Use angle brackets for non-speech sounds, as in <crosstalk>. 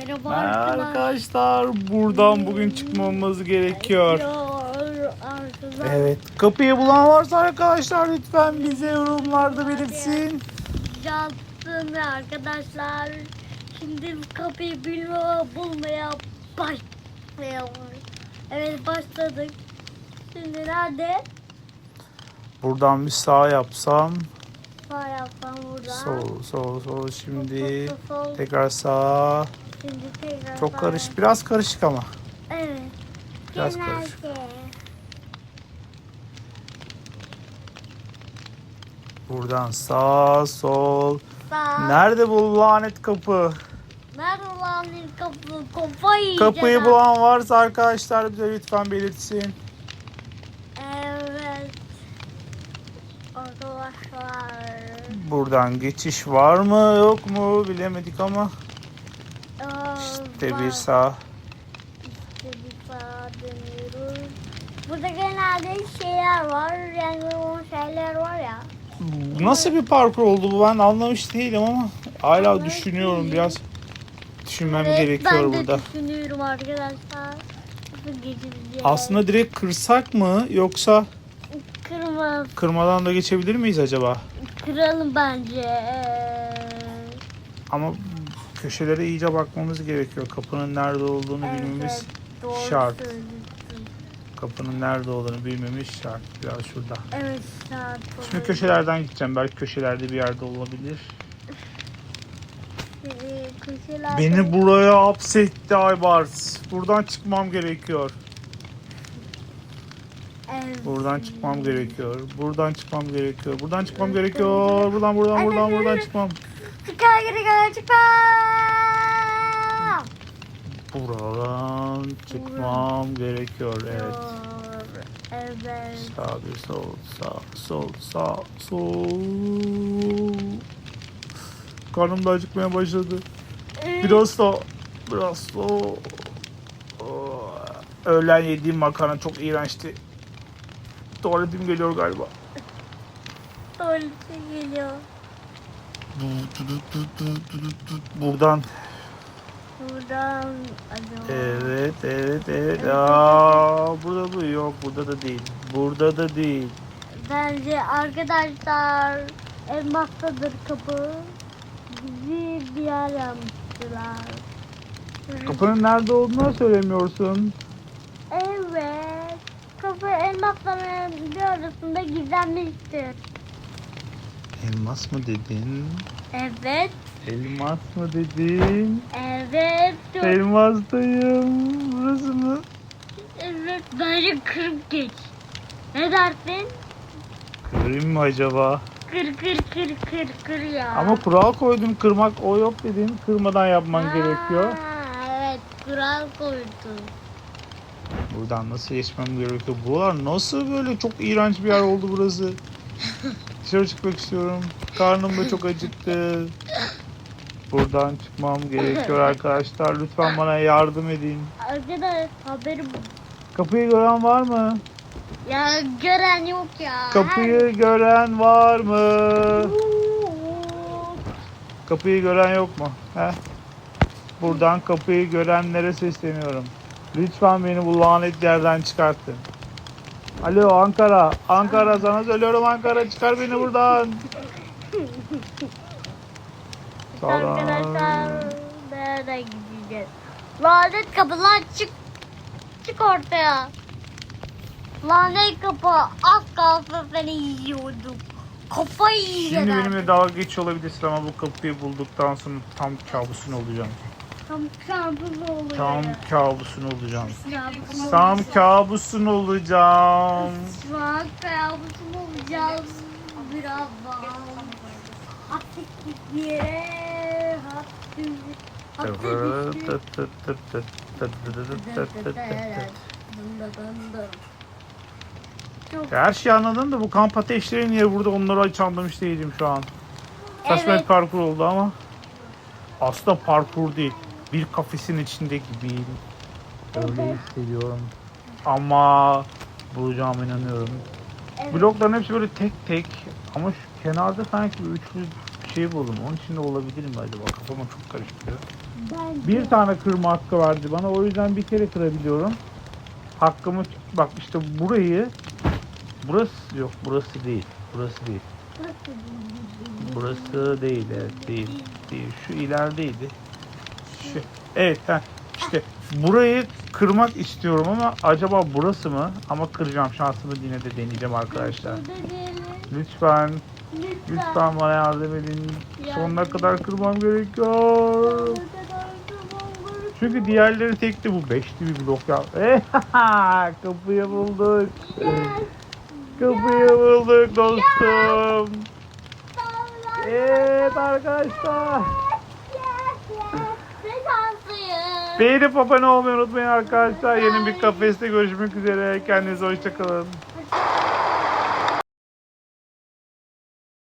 Merhaba Arkadaşlar buradan bugün çıkmamız gerekiyor. Evet kapıyı bulan varsa arkadaşlar lütfen bize yorumlarda belirtsin. Yaptım ya arkadaşlar. Şimdi kapıyı bulmaya, bulmaya başlıyoruz. Evet başladık. Şimdi nerede? Buradan bir sağ yapsam. Sağ yapsam burada. Sol sol sol şimdi Sol, sol, sol. tekrar sağ. Şimdi tekrar Çok karış biraz karışık ama. Evet. Biraz karışık. Buradan sağ sol. Sağ. Nerede bu lanet kapı? Nerede lan kapı? Kafayı yiyeceğim. Kapıyı bulan varsa arkadaşlar bize lütfen belirtsin. Evet. Arkadaşlar. Buradan geçiş var mı yok mu bilemedik ama işte bir sağ. işte bir sağa dönüyoruz. Burada genelde şeyler var. Yani o şeyler var ya. Nasıl bir parkur oldu bu ben anlamış değilim ama hala Anlamış düşünüyorum değilim. biraz. Düşünmem Evet, gerekiyor ben burada. de düşünüyorum arkadaşlar. Nasıl geçeceğiz? Aslında direkt kırsak mı yoksa Kırma, kırmadan da geçebilir miyiz acaba? kıralım bence. Ee, Ama köşelere iyice bakmamız gerekiyor. Kapının nerede olduğunu bilmemiz, evet, doğru şart. söylüyorsun. kapının nerede olduğunu bilmemiz şart. Biraz şurada. Evet saat Şimdi köşelerden gideceğim. Belki köşelerde bir yerde olabilir. Ee, köşelerde- Beni buraya hapsetti Aybars. Buradan çıkmam gerekiyor. Evet. Buradan çıkmam gerekiyor. Buradan çıkmam gerekiyor. Buradan çıkmam gerekiyor. Buradan buradan buradan buradan çıkmam. Çıkar geri gel çıkar. Buradan çıkmam gerekiyor. Evet. Evet. Sağ bir sol sağ sol sağ sol. Karnım da acıkmaya başladı. Biraz da biraz da öğlen yediğim makarna çok iğrençti. Tuvaletim geliyor galiba. Tuvalete geliyor. Buradan Buradan acaba. evet evet evet. Aa, burada bu yok burada da değil. Burada da değil. Bence arkadaşlar elmastadır kapı. Bizi bir yer yapmışlar. Kapının nerede olduğunu söylemiyorsun. Kapı elmasların bir arasında gizlenmiştir. Elmas mı dedin? Evet. Elmas mı dedin? Evet. Çok Elmastayım. Burası mı? Evet bence kırıp geç. Ne dersin? Kırayım mı acaba? Kır kır kır kır kır ya. Ama kural koydum kırmak o yok dedin. Kırmadan yapman Aa, gerekiyor. Evet kural koydum. Buradan nasıl geçmem gerekiyor? Buralar nasıl böyle çok iğrenç bir yer oldu burası. Dışarı çıkmak istiyorum. Karnım da çok acıktı. Buradan çıkmam gerekiyor arkadaşlar. Lütfen bana yardım edin. Arkadaş haberim Kapıyı gören var mı? ya gören yok ya. Kapıyı gören var mı? Kapıyı gören yok mu? He? Buradan kapıyı görenlere sesleniyorum. Lütfen beni bu lanet yerden çıkartın. Alo Ankara. Ankara sana söylüyorum Ankara çıkar beni buradan. Arkadaşlar nereden gideceğiz? Lanet kapılar çık çık ortaya. Lanet kapı az kalsın seni yiyorduk. Kafayı yiyeceğiz. Şimdi benimle dalga geç olabilirsin ama bu kapıyı bulduktan sonra tam kabusun olacağım. Tam kabusun oluyor. Tam kabusun olacağım. Tam kabusun olacağım. An kabusun olacağız. Birazdan. Attık bir yere. Attık. Attık Çok Her şeyi anladım da bu kamp ateşleri niye burada onları hiç anlamış değilim şu an. Saçma Evet. parkur oldu ama aslında parkur değil. Bir kafesin içinde gibiyim. Öyle hissediyorum. Ama bulacağıma inanıyorum. Evet. Blokların hepsi böyle tek tek ama şu kenarda sanki bir üçlü bir şey buldum. Onun içinde olabilir mi acaba? Kafama çok karıştırıyor. Ben Bir tane kırma hakkı verdi bana. O yüzden bir kere kırabiliyorum. Hakkımı bak işte burayı burası yok burası değil. Burası değil. Burası değil evet değil. Değil. Şu ilerideydi. Şu. Evet ha işte burayı kırmak istiyorum ama acaba burası mı? Ama kıracağım şansımı yine de deneyeceğim arkadaşlar. Lütfen Lütfen. bana yardım edin. Sonuna kadar kırmam gerekiyor. Çünkü diğerleri tekti bu beşli bir blok ya. <laughs> Kapıyı bulduk. Kapıyı bulduk dostum. Evet arkadaşlar. Ne şanslıyım. Beğenip abone olmayı unutmayın arkadaşlar. Yeni bir kafeste görüşmek üzere. Kendinize hoşçakalın.